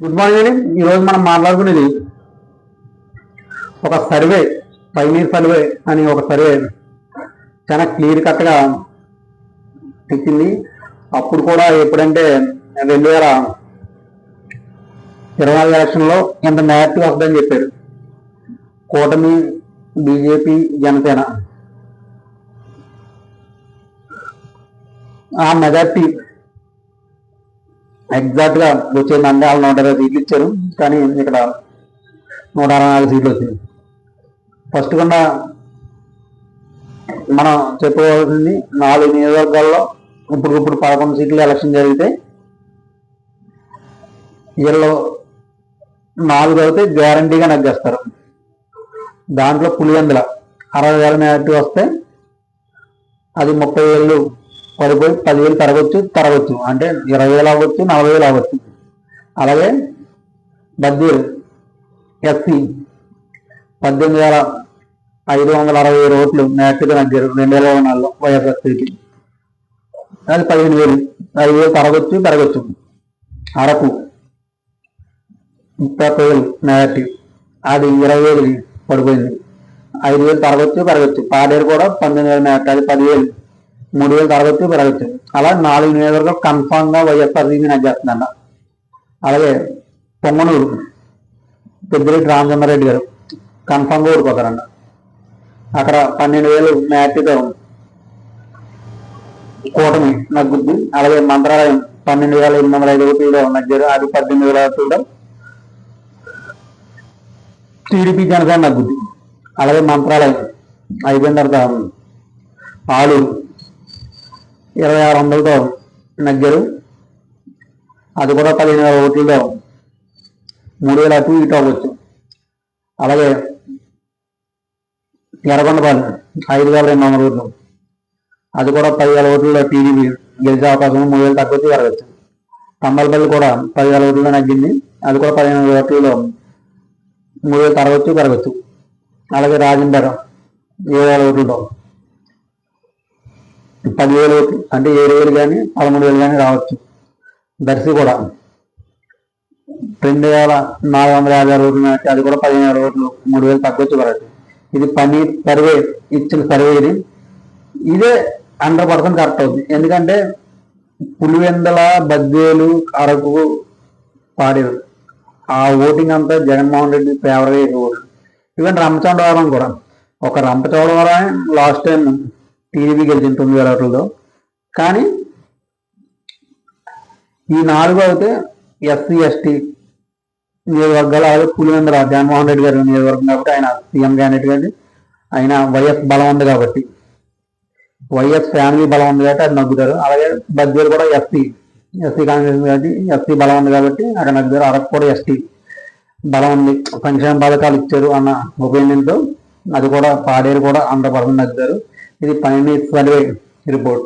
Good morning అండి ఈరోజు మనం మాట్లాడుకునేది ఒక సర్వే పైనీర్ సర్వే అని ఒక సర్వే చాలా క్లియర్ కట్గా ఇచ్చింది అప్పుడు కూడా ఎప్పుడంటే రెండు వేల ఇరవై నాలుగు ఎలక్షన్లో ఇంత మ్యాట్ వస్తుందని చెప్పారు. కూటమి బీజేపీ జనసేన. ఆ మెజార్టీ ఎగ్జాక్ట్గా వచ్చే నంద్యాల నూట ఇరవై సీట్లు ఇచ్చారు. కానీ ఇక్కడ నూట అరవై నాలుగు సీట్లు వచ్చింది ఫస్ట్ కన్నా మనం చెప్పుకోవాల్సింది నాలుగు నియోజకవర్గాల్లో ఇప్పుడు ఇప్పుడు పదకొండు సీట్లు ఎలక్షన్ జరిగితే వీళ్ళు నాలుగు అయితే గ్యారంటీగా నగ్గేస్తారు దాంట్లో పులివెందుల అరవై వేల మేరటి వస్తే అది ముప్పై వేలు పడిపోయి పదివేలు తరగొచ్చు తరగొచ్చు. అంటే ఇరవై వేలు అవ్వచ్చు నలభై వేలు అవ్వచ్చు. అలాగే బద్దీలు ఎస్సీ పద్దెనిమిది వేల ఐదు వందల అరవై ఏడు ఓట్లు నేట్టుగా నగ్గారు రెండు వేల ఇరవై నాలుగులో వైఎస్ఆర్సీకి అది పదిహేను వేలు. ఐదు వేలు తరగచ్చు పెరగొచ్చు. అరకు ముప్పై వేలు నేటి అది ఇరవై వేలు పడిపోయింది. ఐదు వేలు తరగొచ్చు పెరగొచ్చు. పాడేరు కూడా పంతొమ్మిది వేలు నేట అది పదివేలు. మూడు వేలు తరగతి పెరగచ్చు అలా నాలుగు నియోజకవర్గాలు కన్ఫామ్గా వైఎస్ఆర్సీపీ నచ్చేస్తుందన్న అలాగే పొంగనూరు పెద్దిరెడ్డి రామచంద్రారెడ్డి గారు కన్ఫామ్గా ఓడిపోతారన్న అక్కడ పన్నెండు వేలు మ్యాట్తో కూటమి నగ్గుద్ది. అలాగే మంత్రాలయం పన్నెండు వేల ఎనిమిది వందల ఐదు రూపాయలు నగ్గారు అది పద్దెనిమిది వేల ఓట్లలో టీడీపీ జనసేన నగ్గుద్ది. అలాగే మంత్రాలయం అయిపోయిన తర్వాత ఆలూరు ఇరవై ఆరు వందలతో నగ్గారు. అది కూడా పదిహేను వేల ఓట్లతో మూడు వేల అటు ఇటు అవ్వచ్చు. అలాగే ఎర్రగొండపాలెం ఐదు వేల రెండు వందల ఓట్లు. అది కూడా పదివేల ఓట్లలో టీడీపీ గెలిచే అవకాశం మూడు వేలు తగ్గొచ్చి పెరగచ్చు తమ్మలపల్లి కూడా పదివేల ఓట్లలో నగ్గింది. అది కూడా పదిహేను వేల ఓట్లలో మూడు వేలు తరగచ్చు పెరగచ్చు అలాగే రాజంపేట ఏడు వేల ఓట్లతో పదివేలు అంటే ఏడు వేలు కానీ పదమూడు వేలు కానీ రావచ్చు. దర్శి కూడా. రెండు వేల నాలుగు వందల యాభై ఆరు ఓట్లు అది కూడా పదిహేను వేల ఓట్లు మూడు వేలు తగ్గొచ్చు కరెక్ట్ ఇది పని సర్వే ఇచ్చిన సర్వే ఇది. ఇదే హండ్రెడ్ పర్సెంట్ కరెక్ట్ అవుతుంది ఎందుకంటే పులివెందల బద్వేలు అరకు పాడేరు. ఆ ఓటింగ్ అంతా జగన్మోహన్ రెడ్డి ఫేవర్ అయ్యే ఓటు ఈవెన్ రంపచోడవరం కూడా. ఒక రంపచోడవరం లాస్ట్ టైం టీడీపీ గెలిచింది తొమ్మిది వేల ఓట్లతో కానీ ఈ నాలుగు అయితే ఎస్సీ ఎస్టీ నియోజకవర్గాలు అలాగే పులివెందుల జగన్మోహన్ రెడ్డి గారు నియోజకవర్గం కాబట్టి ఆయన సీఎం క్యాండిడేట్ కాబట్టి ఆయన వైఎస్ బలం ఉంది కాబట్టి. వైఎస్ ఫ్యామిలీ బలం ఉంది కాబట్టి అది నగ్గుతారు. అలాగే బద్వేలు కూడా ఎస్సీ ఎస్సీ కాంగ్రెస్ కాబట్టి ఎస్సీ బలం ఉంది కాబట్టి అక్కడ నగ్గుతారు. అరకు కూడా ఎస్టీ బలం ఉంది. సంక్షేమ పథకాలు ఇచ్చారు అన్న ఒపీనియన్తో అది కూడా పాడేరు కూడా హండ్రెడ్ పర్సెంట్ నగ్గుతారు. ఇది పైన సర్వే రిపోర్ట్